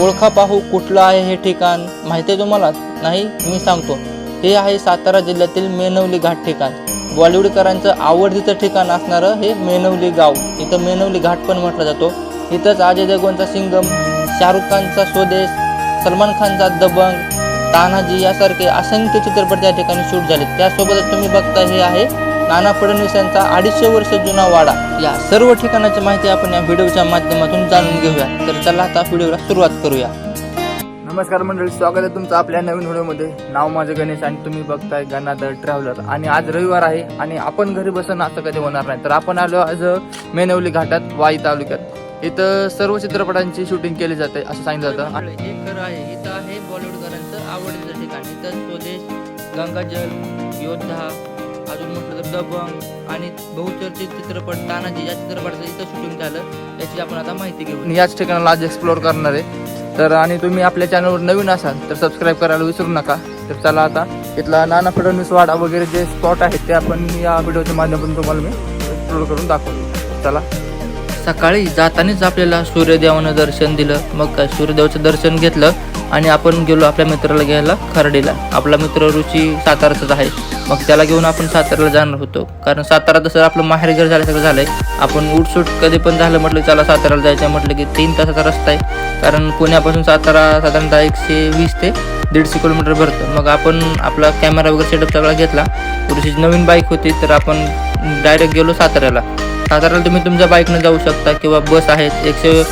ओळखा पाहू कुठलं आहे हे ठिकाण. माहिती आहे तुम्हाला? नाही मी सांगतो. हे आहे सातारा जिल्ह्यातील मेनवली घाट ठिकाण. बॉलिवूडकरांचं आवडतीचं ठिकाण असणारं हे मेनवली गाव. इथं मेनवली घाट पण म्हटलं जातो. इथंच अजय देवगणचा सिंगम शाहरुख खानचा स्वदेश सलमान खानचा दबंग तानाजी यासारखे असंख्य चित्रपट त्या ठिकाणी शूट झाले त्यासोबतच तुम्ही बघता हे आहे नाना फडणवीस यांचा अडीचशे वर्ष जुना वाडा. या सर्व ठिकाणाची माहिती आपण या व्हिडिओच्या माध्यमातून जाणून घेऊया. तर चला आता व्हिडिओला सुरुवात करूया. नमस्कार मंडळी स्वागत आहे तुमचं आपल्या नवीन व्हिडिओमध्ये. नाव माझं गणेश आणि तुम्ही बघताय गणाधर ट्रॅव्हलर आणि आज रविवार आहे आणि आपण घरी बसन असं कधी होणार नाही. तर आपण आलो आज मेनवली घाटात वाई तालुक्यात. इथं सर्व चित्रपटांची शूटिंग केली जाते असं सांगितलं जातं. आहे इथं आहे बॉलिवूडकरांचं आवडीचं ठिकाण. इथं स्वदेश गंगाजल योद्धा अजून म्हटलं तर दबंग आणि बहुचर्चित चित्रपट तानाजी या चित्रपटाचं इथं शूटिंग झालं याची आपण आता माहिती घेऊ याच ठिकाणाला आज एक्सप्लोअर करणार आहे. तर आणि तुम्ही आपल्या चॅनलवर नवीन असाल तर सबस्क्राईब करायला विसरू नका. तर चला आता इथला नाना फडणवीस वाडा वगैरे जे स्पॉट आहेत ते आपण या व्हिडिओच्या माध्यमातून तुम्हाला मी एक्सप्लोर करून दाखवतो. चला. सकाळी जातानाच आपल्याला सूर्यदेवानं दर्शन दिलं. मग काय? सूर्यदेवाचं दर्शन घेतलं. आणि आपण गेलो आपल्या मित्राला घ्यायला खर्डीला. आपला मित्र रुची साताराचाच आहे. मग त्याला घेऊन आपण साताऱ्याला जाणार होतो. कारण सातारा तसं आपलं माहेर घर झाल्यासारखं झालंय आपण उठसूट कधी पण झालं म्हटलं चला साताऱ्याला जायचं म्हटलं की तीन तासाचा रस्ता आहे. कारण पुण्यापासून सातारा साधारणतः एकशे वीस ते दीडशे किलोमीटर भरतं. मग आपण आपला कॅमेरा वगैरे सेटअप सगळा घेतला. रुचीची नवीन बाईक होती तर आपण डायरेक्ट गेलो साताऱ्याला. साताऱ्याला तुम्ही तुमच्या बाईकनं जाऊ शकता किंवा बस आहेत एकशे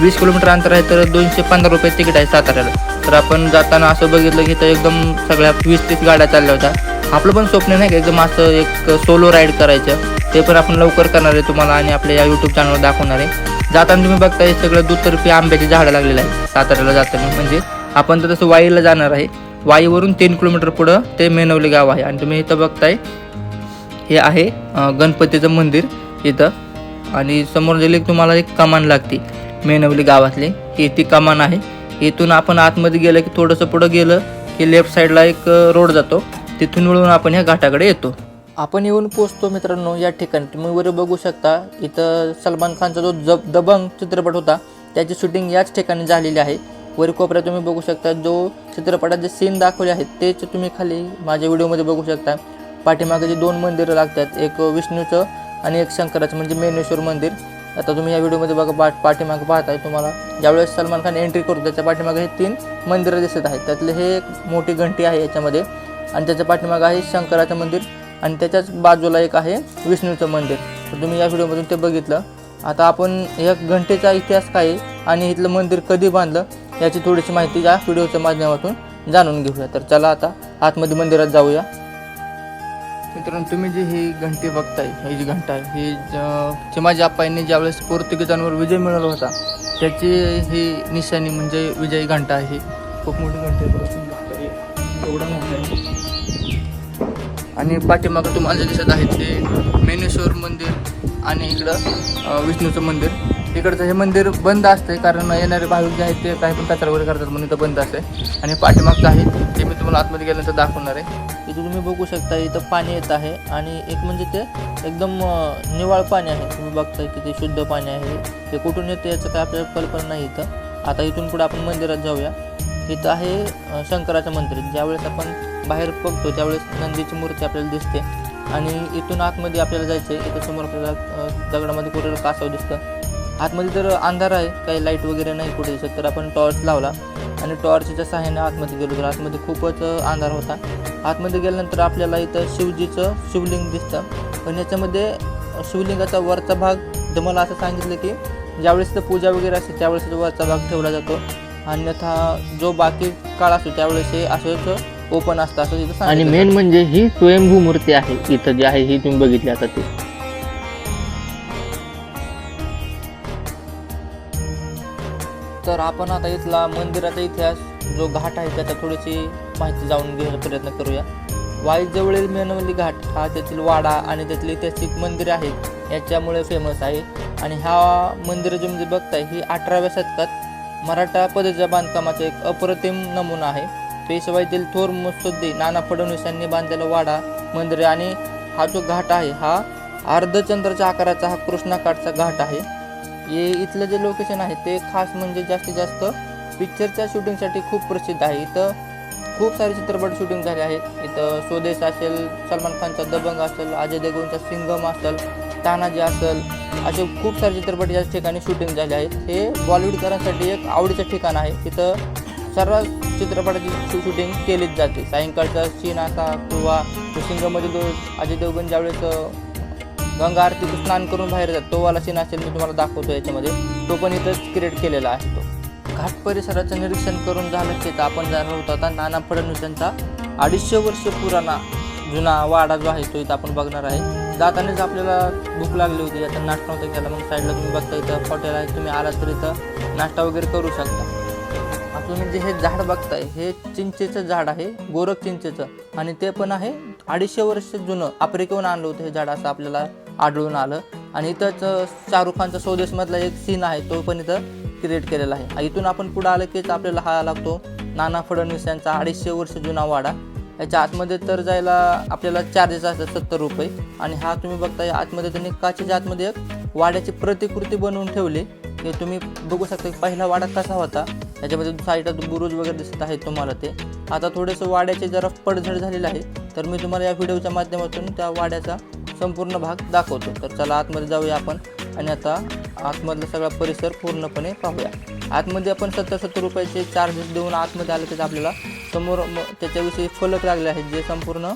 वीस किलोमीटर अंतर आहे तर दोनशे पंधरा रुपये तिकीट आहे साताऱ्याला. तर आपण जाताना असं बघितलं की तर एकदम सगळ्या वीस तीस गाड्या चालल्या होत्या. आपलं पण स्वप्न नाही का एकदम असं एक सोलो राईड करायचं. ते पण आपण लवकर करणार आहे तुम्हाला आणि आपल्या या यूट्यूब चॅनलवर दाखवणार आहे. जाताना तुम्ही बघताय सगळं दुतर्फी आंब्याची झाडं लागलेलं आहे साताऱ्याला जाताना. म्हणजे आपण तर तसं वाईला जाणार आहे. वाईवरून तीन किलोमीटर पुढं ते मेनवली गाव आहे. आणि तुम्ही इथं बघताय हे आहे गणपतीचं मंदिर इथं. आणि समोर गेले की तुम्हाला एक कमान लागते. मेनवली गावातली. ही ती कमान आहे. इथून आपण आतमध्ये गेलं की थोडंसं पुढं गेलं की लेफ्ट साईडला एक रोड जातो. तिथून वळून आपण ह्या घाटाकडे येतो. आपण येऊन पोचतो मित्रांनो या ठिकाणी. तुम्ही वर बघू शकता इथं सलमान खानचा जो जब दबंग चित्रपट होता त्याची शूटिंग याच ठिकाणी झालेली आहे. वर कोपऱ्यात तुम्ही बघू शकता जो चित्रपटात जे सीन दाखवले आहेत तेच तुम्ही खाली माझ्या व्हिडिओमध्ये बघू शकता. पाठीमागे जे दोन मंदिरं लागतात एक विष्णूचं आणि एक शंकराचं म्हणजे मेनेश्वर मंदिर. आता तुम्ही या व्हिडिओमध्ये बघा पा पाठीमागे पाहताय तुम्हाला. ज्यावेळेस सलमान खान एंट्री करतो त्याच्या पाठीमागे हे तीन मंदिरं दिसत आहेत. त्यातले हे एक मोठी घंटी आहे याच्यामध्ये. आणि त्याच्या पाठीमागे आहे शंकराचं मंदिर आणि त्याच्याच बाजूला एक आहे विष्णूचं मंदिर. तर तुम्ही या व्हिडिओमधून ते बघितलं. आता आपण या घंटेचा इतिहास काय आहे आणि इथलं मंदिर कधी बांधलं याची थोडीशी माहिती या व्हिडिओच्या माध्यमातून जाणून घेऊया. तर चला आता आतमध्ये मंदिरात जाऊया. मित्रांनो तुम्ही जी ही घंटी बघताय ही जी घंटा आहे ही ज- चिमाजी आप्पांनी ज्यावेळेस पोर्तुगीजांवर विजय मिळवला होता त्याची ही निशाणी म्हणजे विजयी घंटा आहे. ही खूप मोठी घंटी एवढा मोठा आणि पाठीमागं तुम्हाला जे दिसत आहे ते मेनेश्वर मंदिर आणि इकडं विष्णूचं मंदिर. इकडचं हे मंदिर बंद असते कारण येणारे भाविक जे आहेत ते काही पण कचरा वगैरे करतात म्हणून तर बंद असते आणि पाठीमागचं आहे ते मी तुम्हाला आतमध्ये गेल्यानंतर दाखवणार आहे. इथं तुम्ही बघू शकता इथं पाणी येत आहे आणि एक म्हणजे ते एकदम निवाळ पाणी आहे. तुम्ही बघताय की ते शुद्ध पाणी आहे. ते कुठून येतं याचं काय आपल्याला कल्पना नाही इथं. आता इथून पुढे आपण मंदिरात जाऊया. इथं आहे शंकराचं मंदिर. ज्यावेळेस आपण बाहेर बघतो त्यावेळेस नंदीची मूर्ती आपल्याला दिसते. आणि इथून आतमध्ये आपल्याला जायचं आहे इथं समोर आपल्याला दगडामध्ये कुठे कासव दिसतं. आतमध्ये तर अंधार आहे काही लाइट वगैरे नाही कुठे दिसत तर आपण टॉर्च लावला. आणि टॉर्चच्या सहाय्याने आतमध्ये गेलो तर आतमध्ये खूपच अंधार होता. आतमध्ये गेल्यानंतर आपल्याला इथं शिवजीचं शिवलिंग दिसतं. पण याच्यामध्ये शिवलिंगाचा वरचा भाग जे मला असं सांगितलं की ज्यावेळेस इथं पूजा वगैरे असते त्यावेळेस वरचा भाग ठेवला जातो. अन्यथा जो बाकी काळ असतो त्यावेळेस हे असंच ओपन असतं असं तिथं आणि मेन म्हणजे ही स्वयंभू मूर्ती आहे इथं जी आहे ही तुम्ही बघितली आता ती. तर आपण आता इथला मंदिराचा इतिहास जो घाट आहे त्याचा थोडीशी माहिती जाणून घेण्याचा प्रयत्न करूया. वाईजवळील मेनवली घाट हा त्यातील वाडा आणि त्यातील ऐतिहासिक मंदिरे आहेत याच्यामुळे फेमस आहे. आणि ह्या मंदिरं जे म्हणजे बघताय ही अठराव्या शतकात मराठा पद्धतीच्या बांधकामाचा एक अप्रतिम नमुना आहे. पेशवाईतील थोर मुत्सद्दी नाना फडणवीस यांनी बांधलेला वाडा मंदिरे आणि हा जो घाट आहे हा अर्धचंद्राच्या आकाराचा हा कृष्णाकाठचा घाट आहे. हे इथलं जे लोकेशन आहे ते खास म्हणजे जास्तीत जास्त पिक्चरच्या शूटिंगसाठी खूप प्रसिद्ध आहे. इथं खूप सारे चित्रपट शूटिंग झाले आहेत. इथं स्वदेश असेल सलमान खानचा दबंग असेल अजय देवगणचा सिंगम असेल तानाजी असेल असे खूप सारे चित्रपट या ठिकाणी शूटिंग झाले आहेत. हे बॉलिवूडकरांसाठी एक आवडीचं ठिकाण आहे. तिथं सर्व चित्रपटाची शूटिंग केलीच जाते. सायंकाळचा सीन असा किंवा सिंगममध्ये जो अजय देवगण ज्यावेळेस गंगा आरतीचं स्नान करून बाहेर जातो. तो वाला सीन असेल मी तुम्हाला दाखवतो याच्यामध्ये. तो पण इथंच क्रिएट केलेला आहे तो. घाट परिसराचं निरीक्षण करून झालं की आपण जाणार होतो. आता नाना फडणवीस यांचा अडीचशे वर्ष पुराणा जुना वाडा जो आहे तो इथं आपण बघणार आहे. जातानाच आपल्याला भूक लागली होती आता नाश्ता नव्हता केला. मग साईडला तुम्ही बघता इथं हॉटेल आहे तुम्ही आलात तर इथं नाश्ता वगैरे करू शकता. आपलं जे हे झाड बघताय हे चिंचेचं झाड आहे गोरख चिंचेचं. आणि ते पण आहे अडीचशे वर्ष जुनं. आफ्रिकेहून आणलं होतं हे झाड असं आपल्याला आढळून आलं. आणि इथंच शाहरुख खानचा स्वदेशमधला एक सीन आहे तो पण इथं क्रिएट केलेला आहे. इथून आपण पुढं आलं कीच आपल्याला हा लागतो नाना फडणवीस यांचा अडीचशे वर्ष जुना वाडा. याच्या आतमध्ये तर जायला आपल्याला चार्जेस असतात सत्तर रुपये. आणि हा तुम्ही बघताय आतमध्ये त्यांनी काचेच्या आतमध्ये एक वाड्याची प्रतिकृती बनवून ठेवली. हे तुम्ही बघू शकता की पहिला वाडा कसा होता. याच्यामध्ये साईडला बुरुज वगैरे दिसत आहे तुम्हाला ते. आता थोडेसं वाड्याचे जरा पडझड झालेलं आहे. तर मी तुम्हाला या व्हिडिओच्या माध्यमातून त्या वाड्याचा संपूर्ण भाग दाखवतो. तर चला आतमध्ये जाऊया आपण आणि आता आतमधला सगळा परिसर पूर्णपणे पाहूया. आतमध्ये आपण सत्तर सत्तर रुपयाचे चार्जेस देऊन आतमध्ये आले तर आपल्याला समोर त्याच्याविषयी फलक लागले आहेत जे संपूर्ण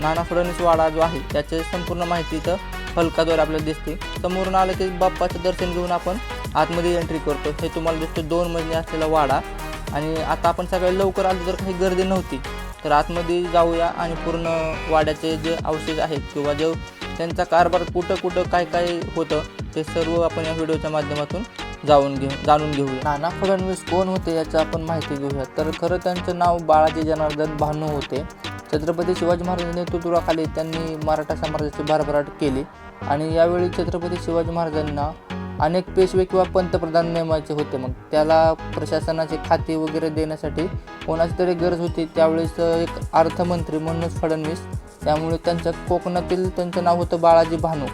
नाना फडणवीस वाडा जो आहे त्याचे संपूर्ण माहिती इथं फलकाद्वारे आपल्याला दिसते. समोरून आलं की बाप्पाचं दर्शन घेऊन आपण आतमध्ये एंट्री करतो. हे तुम्हाला दिसतो दोन महिने असलेला वाडा. आणि आता आपण सगळ्यात लवकर आलो तर काही गर्दी नव्हती. तर आतमध्ये जाऊया आणि पूर्ण वाड्याचे जे अवशेष आहेत किंवा जे त्यांचा कारभार कुठं कुठं काय काय होतं ते सर्व आपण या व्हिडिओच्या माध्यमातून जाऊन घेऊ जाणून घेऊया. नाना फडणवीस कोण होते याचं आपण माहिती घेऊया. तर खरं त्यांचं नाव बाळाजी जनार्दन भानू होते. छत्रपती शिवाजी महाराजांच्या नेतृत्वाखाली त्यांनी मराठा समाजाची भरभराट केली आणि यावेळी छत्रपती शिवाजी महाराजांना अनेक पेशवे किंवा पंतप्रधान नेमायचे होते मग. त्याला प्रशासनाचे खाते वगैरे देण्यासाठी कोणाची तरी गरज होती त्यावेळेस एक अर्थमंत्री म्हणूनच फडणवीस त्यामुळे त्यांच्या कोकणातील त्यांचं नाव होतं बाळाजी भानू.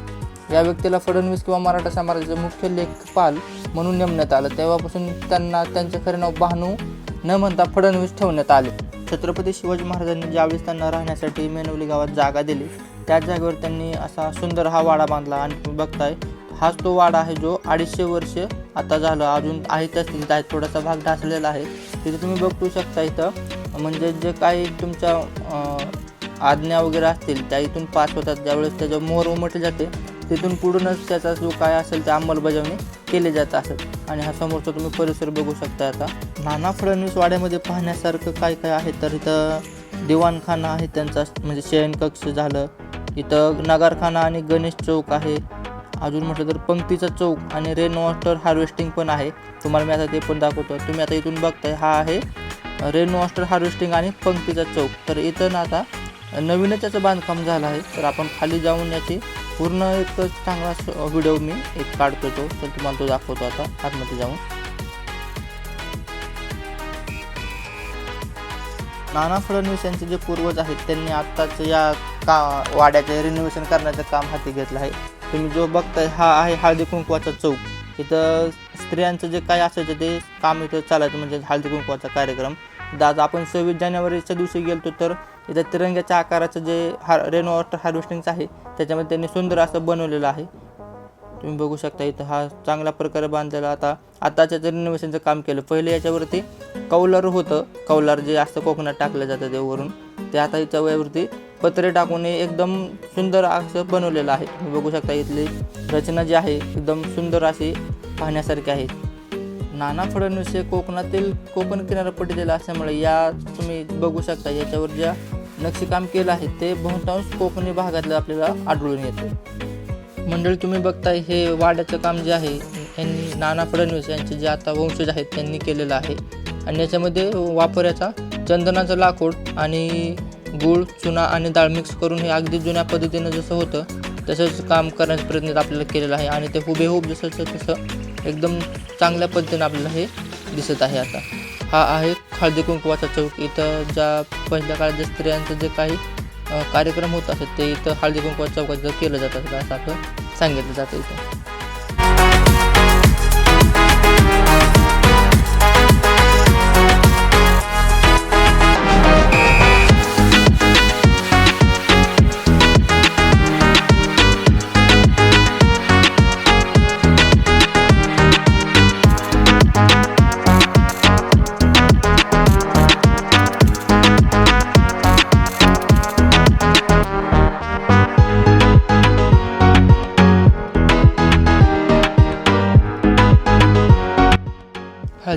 या व्यक्तीला फडणवीस किंवा मराठा समाजाचे मुख्य लेखपाल म्हणून नेमण्यात आलं. तेव्हापासून त्यांना त्यांचे खरे नाव भानू न म्हणता फडणवीस ठेवण्यात आले. छत्रपती शिवाजी महाराजांनी ज्यावेळेस त्यांना राहण्यासाठी मेनवली गावात जागा दिली त्याच जागेवर त्यांनी असा सुंदर हा वाडा बांधला. आणि तुम्ही बघताय हाच तो वाडा आहे जो अडीचशे वर्ष आता झालं. अजून आहे त्या आहे थोडासा भाग ढासलेला आहे. तिथे तुम्ही बघू शकता इथं म्हणजे जे काही तुमच्या आज्ञा वगैरे असतील त्या इथून पास होतात. ज्यावेळेस त्याच्या मोहर उमटले जाते तिथून पुढूनच त्याचा जो काय असेल त्या अंमलबजावणी केली जात असेल. आणि हा समोरचा तुम्ही परिसर बघू शकता आता. नाना फडणवीस वाड्यामध्ये पाहण्यासारखं काय काय आहे? तर इथं दिवाणखाना आहे त्यांचा म्हणजे शयनकक्ष झालं. इथं नगारखाना आणि गणेश चौक आहे. अजून म्हटलं तर पंक्तीचा चौक आणि रेन वॉस्टर हार्वेस्टिंग पण आहे. तुम्हाला मी आता ते पण दाखवतो. तुम्ही आता इथून बघताय हा आहे रेन वॉस्टर हार्वेस्टिंग आणि पंक्तीचा चौक. तर इथं ना आता नवीनच त्याचं बांधकाम झालं आहे. तर आपण खाली जाऊन याची पूर्ण एक चांगला व्हिडिओ मी एक काढतो. तो तर तुम्हाला तो दाखवतो आता. आतमध्ये जाऊन. नाना फडणवीस यांचे जे पूर्वज आहेत त्यांनी आत्ताच या का वाड्याचे रिनोव्हेशन करण्याचं काम हाती घेतलं आहे. तुम्ही जो बघताय हा आहे हळदी कुंकवाचा चौक. इथं स्त्रियांचं जे काय असायचं ते काम इथं चालायचं म्हणजे हळदी कुंकवाचा कार्यक्रम. आज आपण सव्वीस जानेवारीच्या दिवशी गेलतो तर इथं तिरंग्याच्या आकाराचं जे हार रेन वॉटर हार्वेस्टिंगचं आहे त्याच्यामध्ये त्यांनी सुंदर असं बनवलेलं आहे. तुम्ही बघू शकता इथं हा चांगल्या प्रकारे बांधलेला आता आताच्या रिनोव्हेशनचं काम केलं पहिले याच्यावरती कौलार होतं. कौलार जे असतं कोकणात टाकलं जातं ते वरून. ते आता याच्यावरती पत्रे टाकून हे एकदम सुंदर असं बनवलेलं आहे. तुम्ही बघू शकता इथली रचना जी आहे एकदम सुंदर अशी पाहण्यासारखी आहे. नाना फडणवीस हे कोकणातील कोकण किनारपट्टीतील असल्यामुळे या तुम्ही बघू शकता याच्यावर ज्या नक्षीकाम केलं आहे ते बहुतांश कोकणी भागातलं आपल्याला आढळून येतं. मंडळी तुम्ही बघताय हे वाड्याचं काम जे आहे यांनी नाना फडणवीस यांचे जे आता वंशज आहेत त्यांनी केलेलं आहे. आणि याच्यामध्ये वापराचा चंदनाचं लाकूड आणि गूळ चुना आणि डाळ मिक्स करून हे अगदी जुन्या पद्धतीनं जसं होतं तसंच काम करण्याचा प्रयत्न आपल्याला केलेला आहे आणि ते हुबेहूब जसंचं तसं एकदम चांगल्या पद्धतीनं आपल्याला हे दिसत आहे आता. हा आहे हळदी कुंकवाचा चौक. इथं ज्या पहिल्या काळात ज्या स्त्रियांचं जे काही कार्यक्रम होत असत ते इथं हळदी कुंकवाच्या चौकात इथं केलं जातं असं आपलं सांगितलं जातं इथं.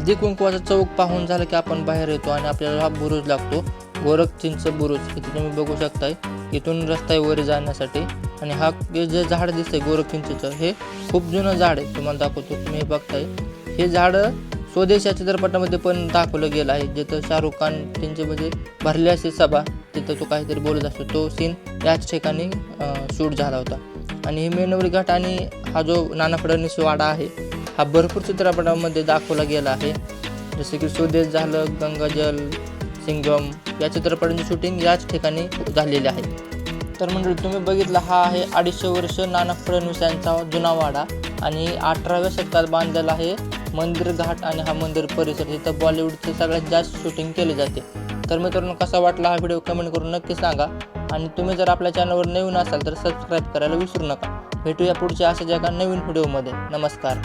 हळदी कुंकवाचा चौक पाहून झालं की आपण बाहेर येतो आणि आपल्याला हा बुरुज लागतो. गोरख चिंच बुरुज. इथे तुम्ही बघू शकताय. इथून रस्ता आहे वर जाण्यासाठी. आणि हा जे झाड दिसतंय गोरख चिंचेचं हे खूप जुनं झाड आहे. तुम्हाला दाखवतो. तुम्ही हे बघताय. हे झाड स्वदेश या चित्रपटामध्ये पण दाखवलं गेलं आहे. जिथं शाहरुख खान त्यांच्यामध्ये म्हणजे भरली असे सभा तिथं तो काहीतरी बोलत असतो. तो सीन याच ठिकाणी शूट झाला होता. आणि हे मेनवरी घाट आणि हा जो नाना फडणवीस वाडा आहे हा भरपूर चित्रपटामध्ये दाखवला गेला आहे. जसे की स्वदेश झालं गंगाजल सिंगम या चित्रपटांची शूटिंग याच ठिकाणी झालेली आहे. तर मंडळी तुम्ही बघितलं हा आहे अडीचशे वर्ष नाना फडणवीस यांचा जुना वाडा आणि अठराव्या शतकात बांधलेला आहे मंदिर घाट आणि हा मंदिर परिसर. तिथं बॉलिवूडचे सगळ्यात जास्त शूटिंग केले जाते. तर मित्रांनो कसा वाटला हा व्हिडिओ कमेंट करून नक्की सांगा. आणि तुम्ही जर आपल्या चॅनलवर नवीन असाल तर सबस्क्राईब करायला विसरू नका. भेटूया पुढच्या अशा जगा नवीन व्हिडिओमध्ये नमस्कार.